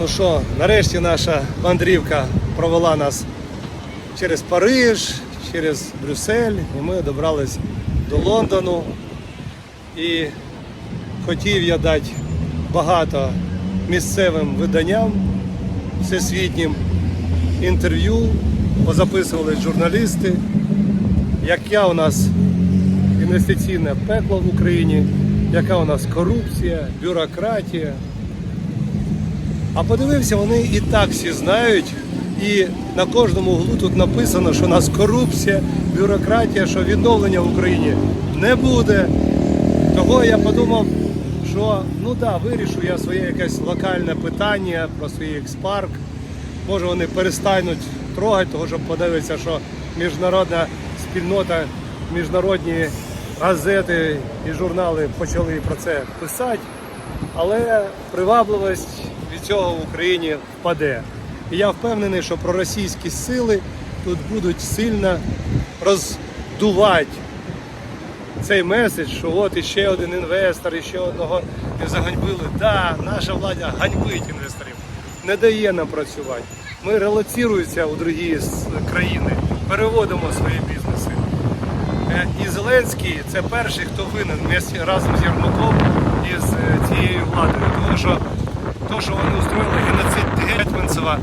Ну що, нарешті наша мандрівка провела нас через Париж, через Брюссель, і ми добрались до Лондону. І хотів я дати багато місцевим виданням всесвітнім інтерв'ю, позаписували журналісти, яка у нас інвестиційне пекло в Україні, яка у нас корупція, бюрократія. А подивився, вони і так всі знають. І на кожному углу тут написано, що у нас корупція, бюрократія, що відновлення в Україні не буде. Того я подумав, що ну да, вирішу я своє якесь локальне питання про свій експарк. Може вони перестануть трогати, того щоб подивитися, що міжнародна спільнота, міжнародні газети і журнали почали про це писати. Але привабливість від цього в Україні впаде. І я впевнений, що проросійські сили тут будуть сильно роздувати цей меседж, що от іще один інвестор, іще одного не заганьбили. Да, наша влада ганьбить інвесторів, не дає нам працювати. Ми релоціруємося у другі країни, переводимо свої бізнеси. Е, І Зеленський це перший, хто винен разом з Єрмаком і з е, цією владою. Тому що то, що вони устроїли геноцид Гетьманцева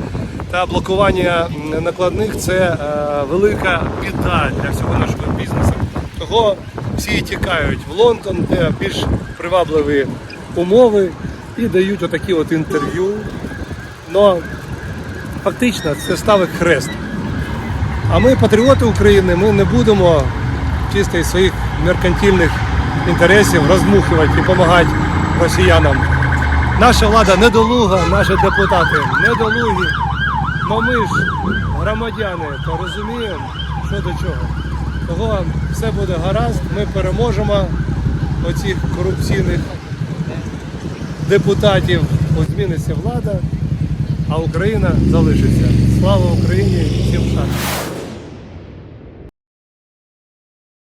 та блокування накладних, це е, велика біда для всього нашого бізнесу. Того всі тікають в Лондон, де більш привабливі умови і дають отакі от інтерв'ю. Но фактично це ставить хрест. А ми, патріоти України, ми не будемо чисто із своїх меркантильних інтересів розмухувати і допомагати росіянам. Наша влада недолуга, наші депутати недолугі. Но ми ж громадяни, то розуміємо, що до чого. Того все буде гаразд, ми переможемо оцих корупційних депутатів, зміниться влада, а Україна залишиться. Слава Україні! Всім шансів!